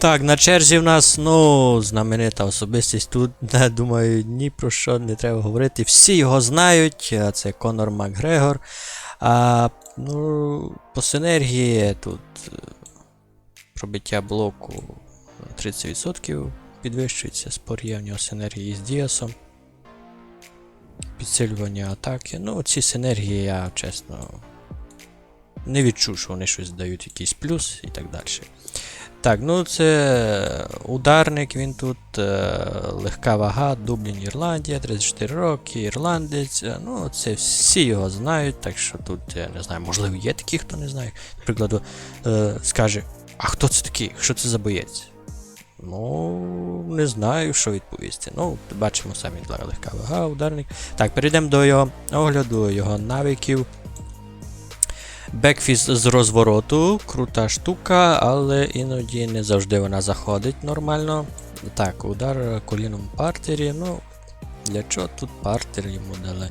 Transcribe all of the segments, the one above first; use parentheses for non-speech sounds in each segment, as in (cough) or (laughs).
Так, на черзі в нас, ну, знаменита особистість тут, (laughs) не, думаю, ні про що не треба говорити. Всі його знають, це Конор Макгрегор. А, ну, по синергії тут е, пробиття блоку 30% підвищується, в нього синергії з Діасом. Підсилювання атаки. Ну, ці синергії я, чесно, не відчув, що вони щось дають якийсь плюс і так далі. Так, ну це ударник, він тут е, легка вага, Дублін, Ірландія, 34 роки, ірландець. е, Ну, це всі його знають, так що тут, я не знаю, можливо, є такі, хто не знає. Наприклад, е, скаже, а хто це такий? Що це за боєць? Ну, не знаю, що відповісти. Ну, бачимо самі легка вага, ударник. Так, перейдемо до його огляду, його навиків. Бекфіс з розвороту, крута штука, але іноді не завжди вона заходить нормально. Так, удар коліном партері. Ну, для чого тут партер йому дали?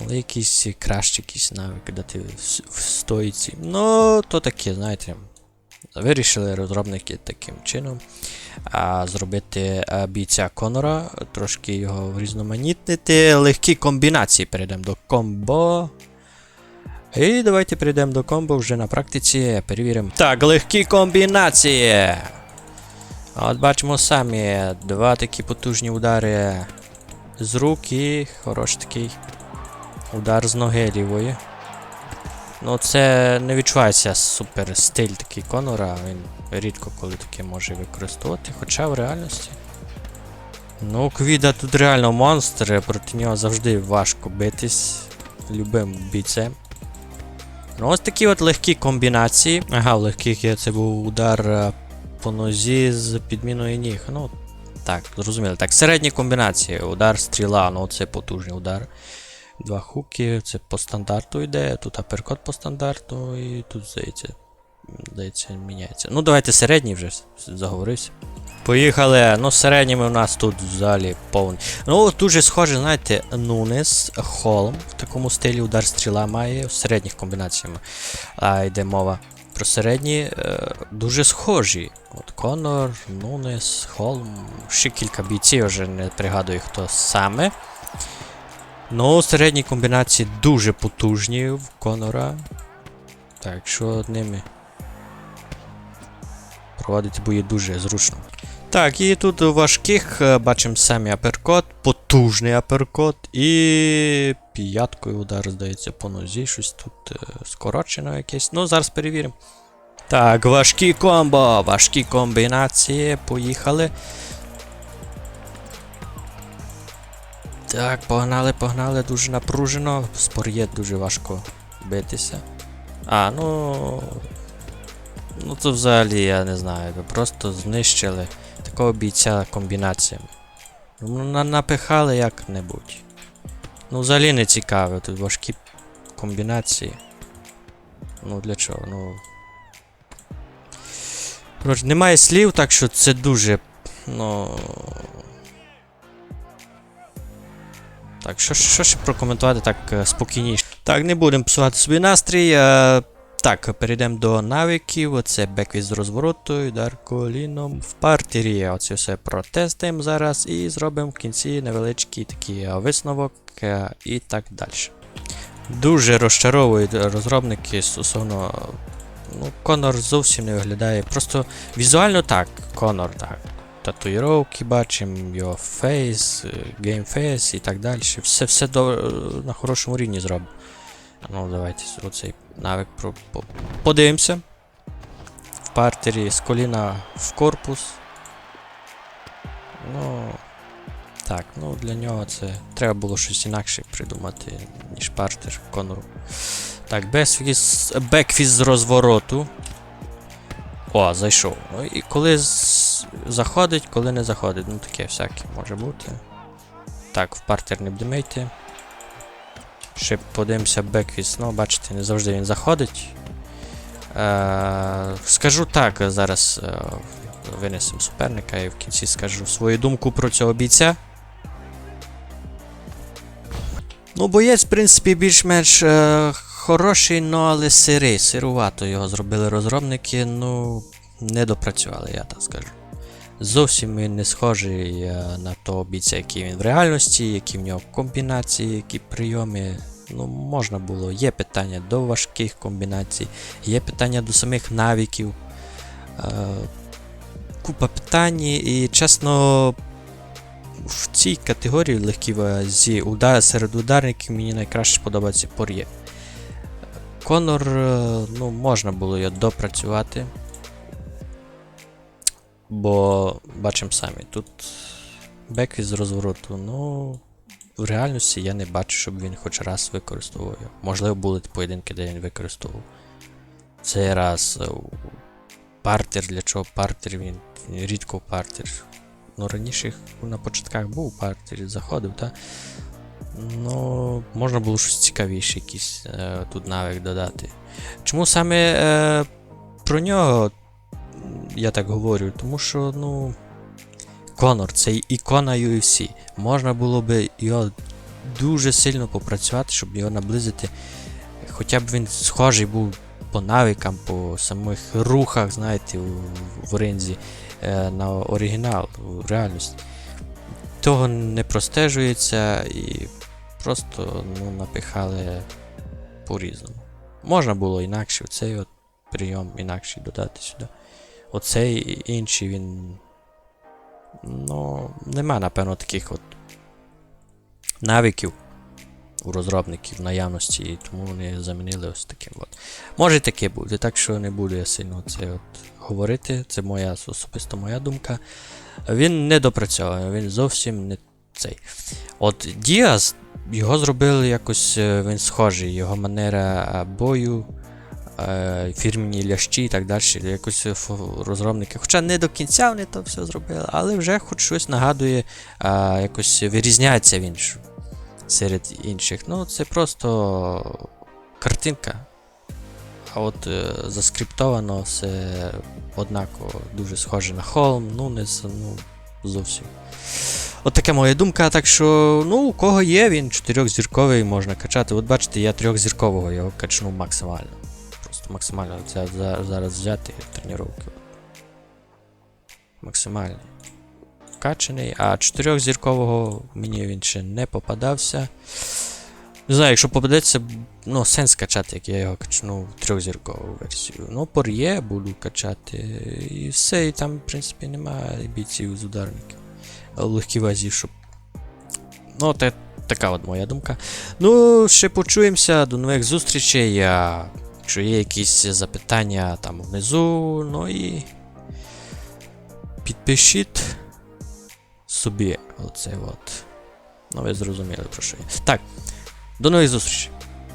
Але якісь кращі якісь навики дати в, с- в стойці. Ну, то таке, знаєте. Вирішили розробники таким чином а, зробити бійця Конора, трошки його врізноманітнити. Легкі комбінації. Перейдемо до комбо. І давайте перейдемо до комбо вже на практиці. Перевіримо. Так, легкі комбінації. От бачимо самі два такі потужні удари з рук і хороший такий удар з ноги лівої. Ну, це не відчувається супер стиль такий Конора. Він рідко коли таке може використовувати, хоча в реальності. Ну, Квіда тут реально монстр, проти нього завжди важко битись любим бійцем. Ну, ось такі от легкі комбінації. Ага, в легких є це був удар е, по нозі з підміною ніг. Ну, так, зрозуміло. Так, середні комбінації. Удар, стріла, ну це потужний удар. Два хуки, це по стандарту йде, тут аперкот по стандарту, і тут, здається, здається, міняється. Ну, давайте середній вже заговорився. Поїхали. Ну, середніми у нас тут взагалі повний. Ну, дуже схоже, знаєте, Нунес, Холм в такому стилі удар стріла має в середніх комбінаціях. А йде мова про середні. Е, дуже схожі. От Конор, Нунес, Холм. Ще кілька бійців, вже не пригадую, хто саме. Ну, середні комбінації дуже потужні в Конора. Так, що ними проводити бої дуже зручно. Так, і тут у важких е, бачимо самі аперкот, потужний аперкот і п'яткою удар, здається, по нозі. Щось тут е, скорочено якесь. Ну, зараз перевіримо. Так, важкі комбо, важкі комбінації. Поїхали. Так, погнали, погнали, дуже напружено. Спор'є дуже важко битися. А, ну. Ну то взагалі я не знаю. Просто знищили такого бійця комбінаціями. Ну, напихали як-небудь. Ну, взагалі не цікаво, тут важкі комбінації. Ну для чого? Ну. Коротше, немає слів, так що це дуже. Ну. Так, що, що ще прокоментувати так е, спокійніше? Так, не будемо псувати собі настрій. Е, так, перейдемо до навиків. Це беквіз з розвороту, удар коліном в партері. Оце все протестуємо зараз і зробимо в кінці невеличкий такий е, висновок е, і так далі. Дуже розчаровують розробники стосовно. Ну, Конор зовсім не виглядає. Просто візуально так, Конор так. Татуїровки бачимо, його фейс, геймфейс і так далі. Все, все до, на хорошому рівні зроблено. Ну, давайте оцей навик про, по, подивимося. В партері з коліна в корпус. Ну. Так, ну для нього це треба було щось інакше придумати, ніж партер Конору. Так, бекфіз з розвороту. О, зайшов. Ну і коли з... заходить, коли не заходить. Ну таке всяке може бути. Так, в партер не будемо йти. Ще подивимося беквіз. Ну, бачите, не завжди він заходить. Е, скажу так, зараз е, винесемо суперника і в кінці скажу свою думку про цього бійця. Ну, боєць, в принципі, більш-менш е, хороший, ну але сирий, сирувато його зробили розробники. Ну, не допрацювали, я так скажу. Зовсім він не схожий е, на того бійця, який він в реальності, які в нього комбінації, які прийоми. Ну, можна було. Є питання до важких комбінацій, є питання до самих навиків. Е, купа питань, і чесно, в цій категорії легкій вазі удар, серед ударників мені найкраще подобається Пор'є. Конор, е, ну, можна було його допрацювати. Бо бачимо самі, тут бек із розвороту, ну. В реальності я не бачу, щоб він хоч раз використовував. Можливо, були поєдинки, де він використовував. Цей раз е, партер, для чого партер він, рідко партер. Ну, раніше на початках був у партері, заходив, та? Ну, можна було щось цікавіше, якийсь е, тут навик додати. Чому саме е, про нього я так говорю? Тому що, ну. Конор це ікона UFC. Можна було би його дуже сильно попрацювати, щоб його наблизити. Хоча б він схожий був по навикам, по самих рухах, знаєте, в ринзі е, на оригінал, у реальність. Того не простежується і просто ну, напихали по-різному. Можна було інакше цей от прийом інакше додати сюди. Оцей інший він. Ну, нема, напевно, таких от навиків у розробників наявності, і тому вони замінили ось таким. От. Може і таке бути, так що не буду я сильно це от говорити. Це моя особисто моя думка. Він не допрацьований, він зовсім не цей. От Діас, його зробили якось, е, він схожий, його манера бою, е, фірмені лящі і так далі. Якось е, розробники. Хоча не до кінця вони то все зробили, але вже хоч щось нагадує, е, якось вирізняється він серед інших. Ну, це просто картинка. А от е, заскриптовано все однаково дуже схоже на холм, ну не ну, зовсім. От така моя думка, так що, ну, у кого є, він чотирьохзірковий можна качати. От бачите, я трьохзіркового його качну максимально. Максимально це за- зараз взяти тренування. Максимальний. Качаний, а чотирьохзіркового мені він ще не попадався. Не знаю, якщо попадеться, ну, сенс качати, як я його качну в трьохзіркову версію. Ну, пор'є буду качати. І все, і там, в принципі, немає бійців з ударників. Легкій вазі, щоб. Ну, те, така от моя думка. Ну, ще почуємося, до нових зустрічей. А, якщо є якісь запитання там внизу, ну і. Підпишіть собі оце от. Ну, ви зрозуміли про що я. Так, до нових зустрічей.